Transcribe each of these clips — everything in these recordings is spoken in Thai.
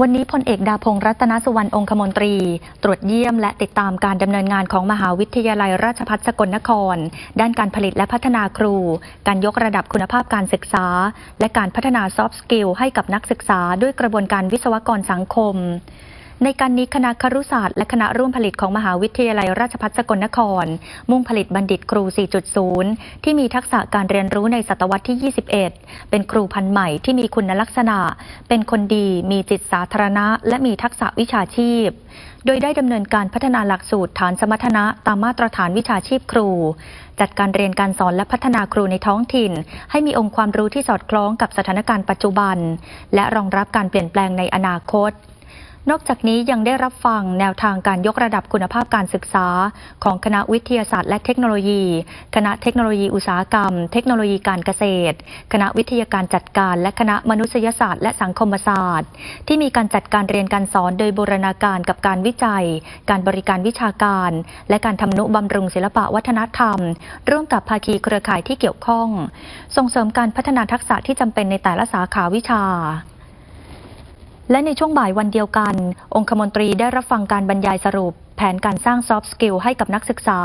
วันนี้พลเอกดาพงศ์รัตนสุวรรณองคมนตรี ตรวจเยี่ยมและติดตามการดำเนินงานของมหาวิทยาลัยราชภัฏสกลนคร ด้านการผลิตและพัฒนาครู การยกระดับคุณภาพการศึกษา และการพัฒนาซอฟต์สกิลให้กับนักศึกษาด้วยกระบวนการวิศวกรสังคม ในการนี้คณะครุศาสตร์และคณะร่วมผลิตของมหาวิทยาลัยราชภัฏสกลนคร มุ่งผลิตบัณฑิตครู 4.0 ที่มีทักษะการเรียนรู้ในศตวรรษที่ 21 เป็นครูพันธุ์ใหม่ที่มีคุณลักษณะ เป็นคนดี มีจิตสาธารณะ และมีทักษะวิชาชีพ โดยได้ดำเนินการพัฒนาหลักสูตรฐานสมรรถนะตามมาตรฐานวิชาชีพครู จัดการเรียนการสอนและพัฒนาครูในท้องถิ่น ให้มีองค์ความรู้ที่สอดคล้องกับสถานการณ์ปัจจุบัน และรองรับการเปลี่ยนแปลงในอนาคต นอกจากนี้ยังได้รับฟังแนวทางการยกระดับคุณภาพการศึกษา ของคณะวิทยาศาสตร์และเทคโนโลยี คณะเทคโนโลยีอุตสาหกรรม เทคโนโลยีการเกษตร คณะวิทยาการจัดการ และคณะมนุษยศาสตร์และสังคมศาสตร์ ที่มีการจัดการเรียนการสอนโดยบูรณาการกับการวิจัย การบริการวิชาการ และการทำนุบำรุงศิลปะวัฒนธรรม ร่วมกับภาคีเครือข่ายที่เกี่ยวข้อง ส่งเสริมการพัฒนาทักษะที่จำเป็นในแต่ละสาขาวิชา และในช่วงบ่ายวันเดียวกัน องคมนตรีได้รับฟังการบรรยายสรุป แผนการสร้างซอฟต์สกิลให้กับนักศึกษา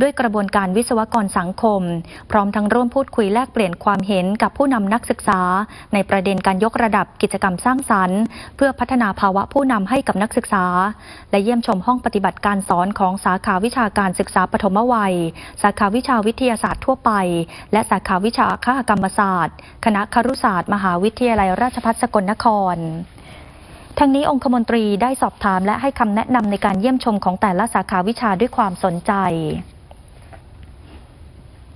ด้วยกระบวนการวิศวกรสังคม พร้อมทั้งร่วมพูดคุยแลกเปลี่ยนความเห็นกับผู้นำนักศึกษา ในประเด็นการยกระดับกิจกรรมสร้างสรรค์ เพื่อพัฒนาภาวะผู้นำให้กับนักศึกษา และเยี่ยมชมห้องปฏิบัติการสอนของสาขาวิชาการศึกษาปฐมวัย สาขาวิชาวิทยาศาสตร์ทั่วไป และสาขาวิชาคหกรรมศาสตร์ คณะครุศาสตร์ มหาวิทยาลัยราชภัฏสกลนคร ทั้งนี้องคมนตรีได้สอบถามและให้คำแนะนำในการเยี่ยมชมของแต่ละสาขาวิชาด้วยความสนใจ